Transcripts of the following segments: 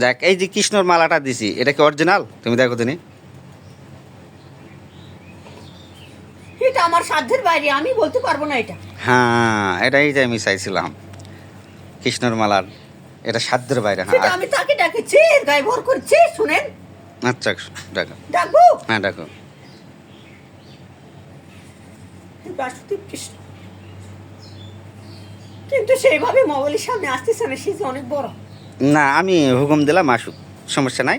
দেখ এই যে কৃষ্ণর মালাটা দিছি এটা কি অরিজিনাল তুমি দেখো তিনি এটা আমার সাধ্যের বাইরে আমি বলতে পারব না এটা। হ্যাঁ এটাই যে আমি চাইছিলাম। কৃষ্ণর মালার এটা সাধ্যের বাইরে সেটা হ্যাঁ আমি তাকে ডাকেছি গায়ে ভর করছি শুনেন। আচ্ছা ডাকো। ডাকবো? হ্যাঁ ডাকো। বাসুদেব কৃষ্ণ। কিন্তু সেইভাবে মোবাইলের সামনে আসতেছে না সে যে অনেক বড়। না আমি হুকুম দিলাম আসুক সমস্যা নাই।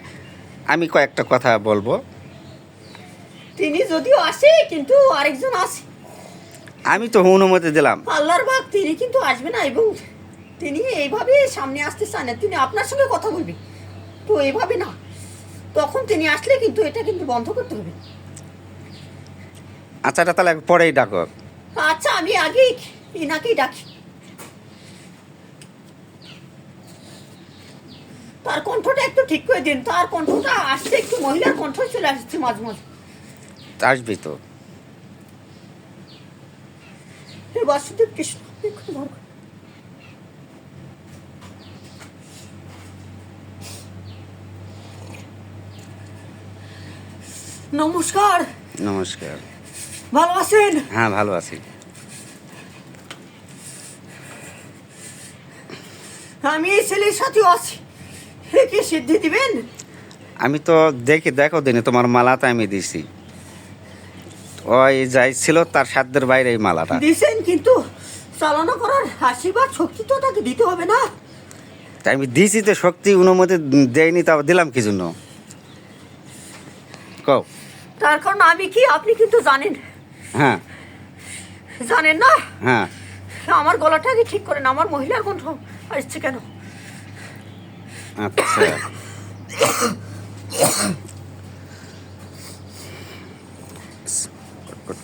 আমি কয়েকটা কথা বলব। তিনি যদিও আসে কিন্তু আরেকজন আসে। আমি তো অনুমতি দিলাম। আল্লাহর বাগ তিনি কিন্তু আসবে না এবং তিনি এইভাবে সামনে আসতে চান না। তিনি আপনার সঙ্গে কথা বলবে। তো এইভাবে না। তখন তিনি আসলে কিন্তু এটা কিন্তু বন্ধ করতে হবে। আচ্ছা তাহলে পরেই ডাকো। আচ্ছা আমি আগেই ইনাকেই ডাকি। তার কণ্ঠটা একটু ঠিক করে দিন। তার কণ্ঠটা আসছে একটু মহিলার কণ্ঠ চলে আসছে মাঝে মাঝে। আসবি তো। বাসুদেব কৃষ্ণ। নমস্কার। নমস্কার। ভালো আছেন? হ্যাঁ ভালো আছি। আমি এই ছেলের সাথেও আছি। সিদ্ধি দিবেন? আমি তো দেখি দেখো দিনে তোমার মালাটা আমি দিছি। ওই যাই ছিল তার সাধ্যের বাইরে এই মালাটা। দিছেন কিন্তু চালনা করার আশীর্বাদ শক্তি তো তাকে দিতে হবে না। তাই আমি দিছি তো শক্তি অনুমতি দেয়নি তা দিলাম কি জন্য? কও। তার কারণ আমি কি আপনি কিন্তু জানেন। হ্যাঁ। জানেন না? হ্যাঁ। আমার গলাটাকে ঠিক করেন আমার মহিলার কণ্ঠ আসছে কেন? আচ্ছা।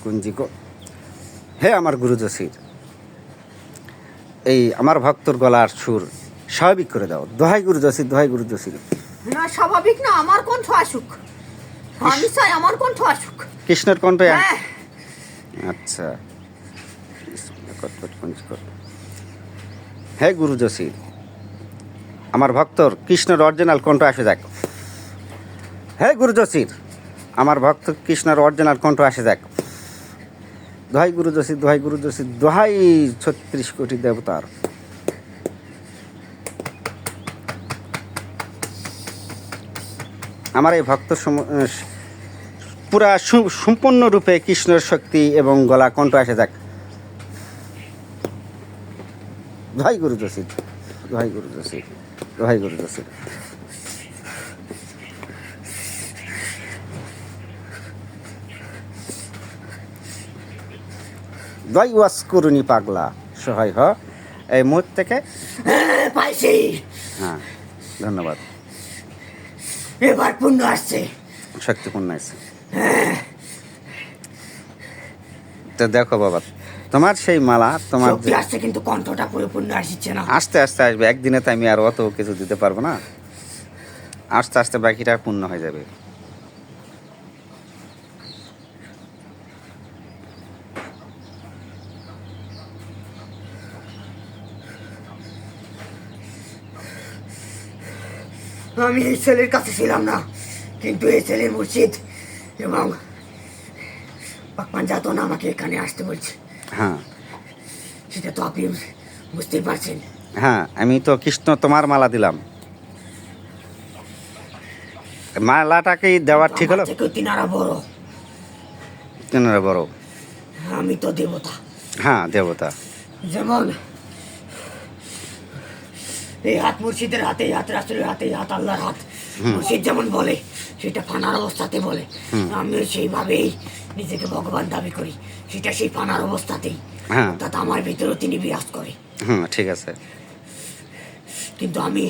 কুঞ্জি গো। হে আমার গুরু জসির এই আমার ভক্তর গলার সুর স্বাভাবিক করে দাও। দোহাই গুরু জসির দোহাই গুরু জসির না স্বাভাবিক না আমার কণ্ঠ আসুক। আমি চাই আমার কণ্ঠ আসুক। কৃষ্ণের কণ্ঠ হ্যাঁ। আচ্ছা। হে গুরু জসির আমার ভক্তর কৃষ্ণর অরিজিনাল কণ্ঠ আসে যাক। হে গুরু জসির আমার ভক্ত কৃষ্ণর অরিজিনাল কণ্ঠ আসে যাক। দোহাই গুরু জসির দোহাই গুরু জসির দোহাই ছত্রিশ কোটি দেবতার। আমার এই ভক্ত পুরা সম্পূর্ণরূপে কৃষ্ণের শক্তি এবং গলা কণ্ঠ আসে যাক। দোহাই গুরু জসির দোহাই গুরু জসির দোহাই গুরু জসির দই ওয়াস করুনি পাগলা সহায় হ। এই মুহূর্ত থেকে। হ্যাঁ, পাইছি। হ্যাঁ ধন্যবাদ। এবার আসছে। শক্তিপূর্ণ আছে তো দেখো বাবা তোমার সেই মালা তোমার আসছে কিন্তু কণ্ঠটা পরিপূর্ণ আসছে না। আস্তে আস্তে আসবে। একদিনে তো আমি আর অত কিছু দিতে পারব না। আস্তে আস্তে বাকিটা পূর্ণ হয়ে যাবে। আমি এই ছেলের কাছে ছিলাম না কিন্তু এই ছেলের মুর্শিদ এবং পাকমান যাতন আমাকে এখানে আসতে বলছে। হ্যাঁ। সেটা তো আপনি বুঝতেই পারছেন। হ্যাঁ আমি তো কৃষ্ণ তোমার মালা দিলাম। মালাটাকেই দেওয়ার ঠিক হলো? তিনারা বড়। তিনারা বড়। আমি তো দেবতা। হ্যাঁ দেবতা। যেমন এই হাত মুর্শিদের হাতে এই হাত রাসুলের হাতে এই হাত আল্লাহর হাত। মুর্শিদ যেমন বলে সেটা ফানার অবস্থাতে বলে। আমিও সেইভাবেই নিজেকে ভগবান দাবি করি। সেটা সেই ফানার অবস্থাতেই। হ্যাঁ। অর্থাৎ আমার ভিতরেও তিনি বিরাজ করে। ঠিক আছে। কিন্তু আমি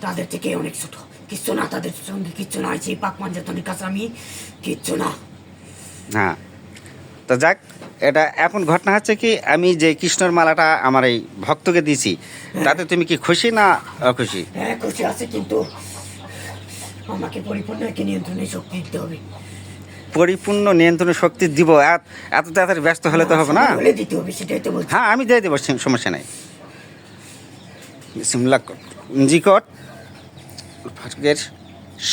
তাদের থেকে অনেক ছোট। কিচ্ছু না তাদের সঙ্গে কিচ্ছু না। সেই পাক মাঞ্জাতনের কাছে আমি কিচ্ছু না। হ্যাঁ। তো যাক এটা এখন ঘটনা হচ্ছে কি আমি যে কৃষ্ণর মালাটা আমার এই ভক্তকে দিয়েছি তাতে তুমি কি খুশি না অখুশি? হ্যাঁ খুশি আছে কিন্তু আমাকে পরিপূর্ণ একে নিয়ন্ত্রণের শক্তি দিতে হবে। পরিপূর্ণ নিয়ন্ত্রণ শক্তি দিব এত এত তাড়াতাড়ি ব্যস্ত হলে তো হবে না? হ্যাঁ আমি দিয়ে দেবো সমস্যা নাই। বিসমিল্লাহ কর। জি কট ফটকের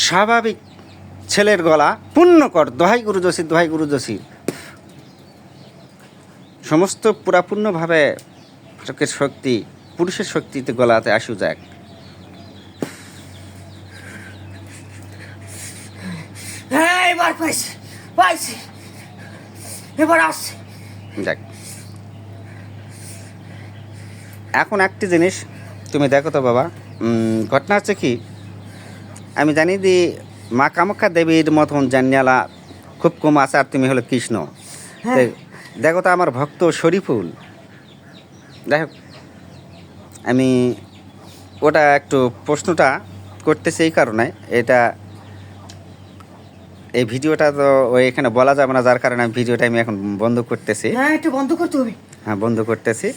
স্বাভাবিক ছেলের গলা পূর্ণ কর দোহাই গুরু জসির দোহাই গুরু জসির সমস্ত পুরাপূর্ণভাবে ফটকের শক্তি পুরুষের শক্তিতে গলাতে আসু যাক। এবার পাইছি পাইছি। এবার আসছে। যাক। এখন একটি জিনিস তুমি দেখো তো বাবা। ঘটনা হচ্ছে কি? আমি জানি যে মা কামাখ্যা দেবীর মতন জানিয়ালা খুব কম আছে আর তুমি হলো কৃষ্ণ। হ্যাঁ। দেখো তো আমার ভক্ত শরীফুল। দেখো আমি ওটা একটু প্রশ্নটা করতেছি এই কারণে। এটা এই ভিডিওটা তো ওই এখানে বলা যাবে না যার কারণে আমি ভিডিওটা আমি এখন বন্ধ করতেছি। হ্যাঁ একটু বন্ধ করতে হবে। হ্যাঁ বন্ধ করতেছি।